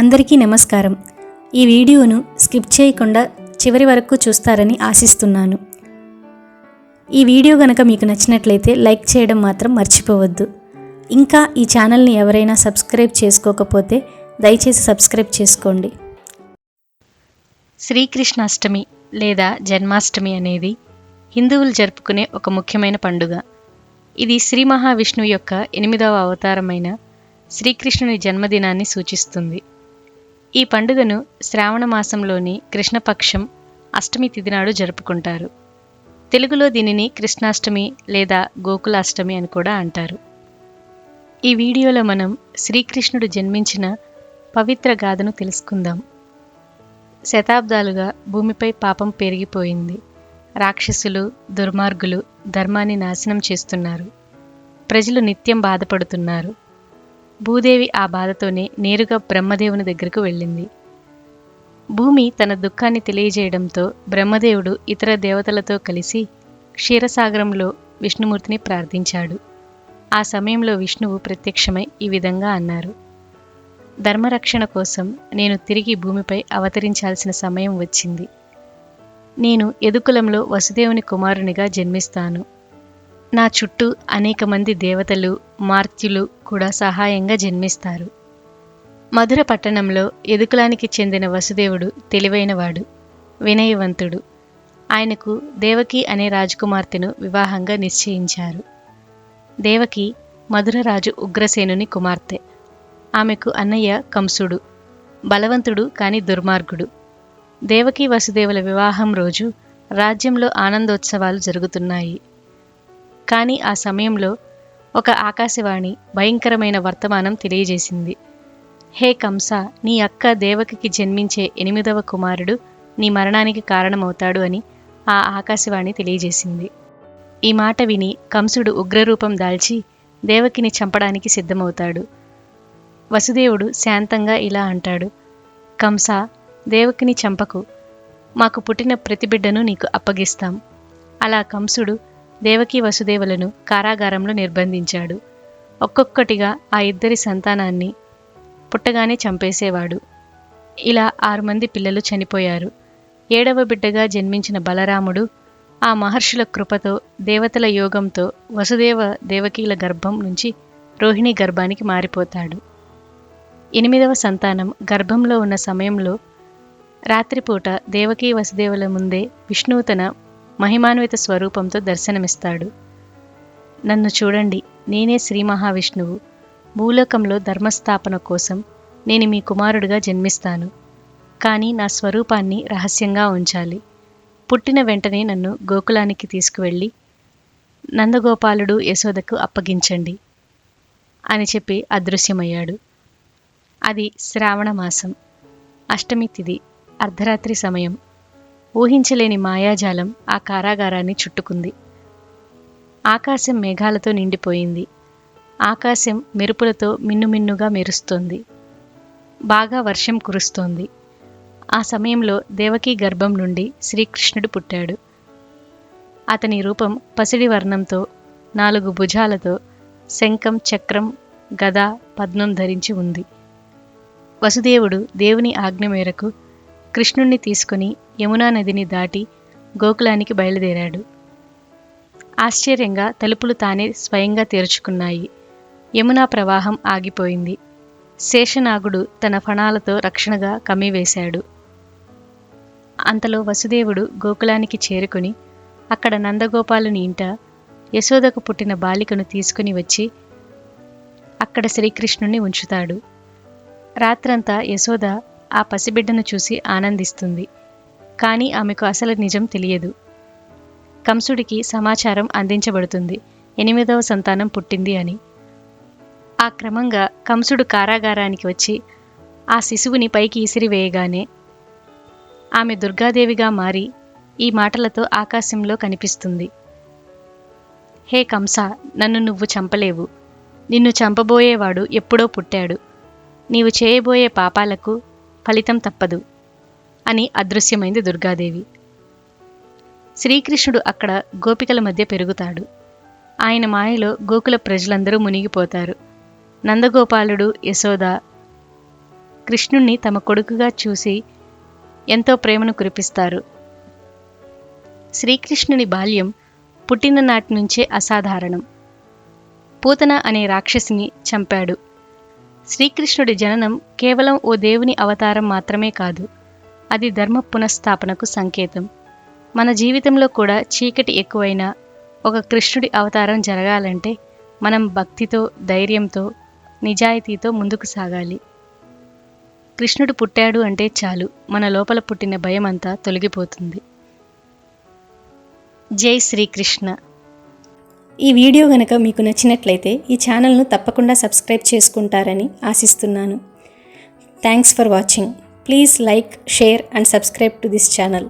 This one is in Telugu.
అందరికీ నమస్కారం. ఈ వీడియోను స్కిప్ చేయకుండా చివరి వరకు చూస్తారని ఆశిస్తున్నాను. ఈ వీడియో గనక మీకు నచ్చినట్లయితే లైక్ చేయడం మాత్రం మర్చిపోవద్దు. ఇంకా ఈ ఛానల్ని ఎవరైనా సబ్స్క్రైబ్ చేసుకోకపోతే దయచేసి సబ్స్క్రైబ్ చేసుకోండి. శ్రీకృష్ణాష్టమి లేదా జన్మాష్టమి అనేది హిందువులు జరుపుకునే ఒక ముఖ్యమైన పండుగ. ఇది శ్రీ మహావిష్ణువు యొక్క ఎనిమిదవ అవతారమైన శ్రీకృష్ణుని జన్మదినాన్ని సూచిస్తుంది. ఈ పండుగను శ్రావణ మాసంలోని కృష్ణపక్షం అష్టమి తిథి నాడు జరుపుకుంటారు. తెలుగులో దీనిని కృష్ణాష్టమి లేదా గోకులాష్టమి అని కూడా అంటారు. ఈ వీడియోలో మనం శ్రీకృష్ణుడు జన్మించిన పవిత్ర గాథను తెలుసుకుందాం. శతాబ్దాలుగా భూమిపై పాపం పెరిగిపోయింది. రాక్షసులు దుర్మార్గులు ధర్మాన్ని నాశనం చేస్తున్నారు. ప్రజలు నిత్యం బాధపడుతున్నారు. భూదేవి ఆ బాధతోనే నేరుగా బ్రహ్మదేవుని దగ్గరకు వెళ్ళింది. భూమి తన దుఃఖాన్ని తెలియజేయడంతో బ్రహ్మదేవుడు ఇతర దేవతలతో కలిసి క్షీరసాగరంలో విష్ణుమూర్తిని ప్రార్థించాడు. ఆ సమయంలో విష్ణువు ప్రత్యక్షమై ఈ విధంగా అన్నారు. ధర్మరక్షణ కోసం నేను తిరిగి భూమిపై అవతరించాల్సిన సమయం వచ్చింది. నేను ఎదుకులంలో వసుదేవుని కుమారునిగా జన్మిస్తాను. నా చుట్టూ అనేక మంది దేవతలు మార్త్యులు కూడా సహాయంగా జన్మిస్తారు. మధుర పట్టణంలో ఎదుకులానికి చెందిన వసుదేవుడు తెలివైనవాడు వినయవంతుడు. ఆయనకు దేవకి అనే రాజకుమార్తెను వివాహంగా నిశ్చయించారు. దేవకి మధురరాజు ఉగ్రసేనుని కుమార్తె. ఆమెకు అన్నయ్య కంసుడు బలవంతుడు కాని దుర్మార్గుడు. దేవకి వసుదేవుల వివాహం రోజు రాజ్యంలో ఆనందోత్సవాలు జరుగుతున్నాయి. కానీ ఆ సమయంలో ఒక ఆకాశవాణి భయంకరమైన వర్తమానం తెలియజేసింది. హే కంస నీ అక్క దేవకికి జన్మించే ఎనిమిదవ కుమారుడు నీ మరణానికి కారణమవుతాడు అని ఆ ఆకాశవాణి తెలియజేసింది. ఈ మాట విని కంసుడు ఉగ్రరూపం దాల్చి దేవకిని చంపడానికి సిద్ధమవుతాడు. వసుదేవుడు శాంతంగా ఇలా అంటాడు కంస దేవకిని చంపకు. మాకు పుట్టిన ప్రతి బిడ్డను నీకు అప్పగిస్తాం. అలా కంసుడు దేవకి వసుదేవులను కారాగారంలో నిర్బంధించాడు. ఒక్కొక్కటిగా ఆ ఇద్దరి సంతానాన్ని పుట్టగానే చంపేసేవాడు. ఇలా ఆరు మంది పిల్లలు చనిపోయారు. ఏడవ బిడ్డగా జన్మించిన బలరాముడు ఆ మహర్షుల కృపతో దేవతల యోగంతో వసుదేవ దేవకీల గర్భం నుంచి రోహిణి గర్భానికి మారిపోతాడు. ఎనిమిదవ సంతానం గర్భంలో ఉన్న సమయంలో రాత్రిపూట దేవకీ వసుదేవుల ముందే విష్ణువు తన మహిమాన్విత స్వరూపంతో దర్శనమిస్తాడు. నన్ను చూడండి నేనే శ్రీ మహావిష్ణువు. భూలోకంలో ధర్మస్థాపన కోసం నేను మీ కుమారుడిగా జన్మిస్తాను. కానీ నా స్వరూపాన్ని రహస్యంగా ఉంచాలి. పుట్టిన వెంటనే నన్ను గోకులానికి తీసుకువెళ్ళి నందగోపాలుడు యశోదకు అప్పగించండి అని చెప్పి అదృశ్యమయ్యాడు. అది శ్రావణ మాసం. అష్టమి తిది అర్ధరాత్రి సమయం. ఊహించలేని మాయాజాలం ఆ కారాగారాన్ని చుట్టుకుంది. ఆకాశం మేఘాలతో నిండిపోయింది. ఆకాశం మెరుపులతో మిన్నుమిన్నుగా మెరుస్తోంది. బాగా వర్షం కురుస్తోంది. ఆ సమయంలో దేవకీ గర్భం నుండి శ్రీకృష్ణుడు పుట్టాడు. అతని రూపం పసిడి వర్ణంతో నాలుగు భుజాలతో శంఖం చక్రం గద పద్మం ధరించి ఉంది. వసుదేవుడు దేవుని ఆజ్ఞ మేరకు కృష్ణుణ్ణి తీసుకుని యమునా నదిని దాటి గోకులానికి బయలుదేరాడు. ఆశ్చర్యంగా తలుపులు తానే స్వయంగా తెరుచుకున్నాయి. యమునా ప్రవాహం ఆగిపోయింది. శేషనాగుడు తన ఫణాలతో రక్షణగా కమ్మివేశాడు. అంతలో వసుదేవుడు గోకులానికి చేరుకుని అక్కడ నందగోపాలుని ఇంట యశోదకు పుట్టిన బాలికను తీసుకుని వచ్చి అక్కడ శ్రీకృష్ణుణ్ణి ఉంచుతాడు. రాత్రంతా యశోద ఆ పసిబిడ్డను చూసి ఆనందిస్తుంది. కానీ ఆమెకు అసలు నిజం తెలియదు. కంసుడికి సమాచారం అందించబడుతుంది. ఎనిమిదవ సంతానం పుట్టింది అని. ఆ క్రమంగా కంసుడు కారాగారానికి వచ్చి ఆ శిశువుని పైకి ఇసిరివేయగానే ఆమె దుర్గాదేవిగా మారి ఈ మాటలతో ఆకాశంలో కనిపిస్తుంది. హే కంస నన్ను నువ్వు చంపలేవు. నిన్ను చంపబోయేవాడు ఎప్పుడో పుట్టాడు. నీవు చేయబోయే పాపాలకు ఫలితం తప్పదు అని అదృశ్యమైంది దుర్గాదేవి. శ్రీకృష్ణుడు అక్కడ గోపికల మధ్య పెరుగుతాడు. ఆయన మాయలో గోకుల ప్రజలందరూ మునిగిపోతారు. నందగోపాలుడు యశోద కృష్ణుణ్ణి తమ కొడుకుగా చూసి ఎంతో ప్రేమను కురిపిస్తారు. శ్రీకృష్ణుని బాల్యం పుట్టిన నాటి నుంచే అసాధారణం. పూతన అనే రాక్షసిని చంపాడు. శ్రీకృష్ణుడి జననం కేవలం ఓ దేవుని అవతారం మాత్రమే కాదు అది ధర్మ పునఃస్థాపనకు సంకేతం. మన జీవితంలో కూడా చీకటి ఎక్కువైనా ఒక కృష్ణుడి అవతారం జరగాలంటే మనం భక్తితో ధైర్యంతో నిజాయితీతో ముందుకు సాగాలి. కృష్ణుడు పుట్టాడు అంటే చాలు మన లోపల పుట్టిన భయం అంతా తొలగిపోతుంది. జై శ్రీకృష్ణ. ఈ వీడియో గనక మీకు నచ్చినట్లయితే ఈ ఛానల్ను తప్పకుండా సబ్స్క్రైబ్ చేసుకుంటారని ఆశిస్తున్నాను. Thanks for watching please like share and subscribe to this channel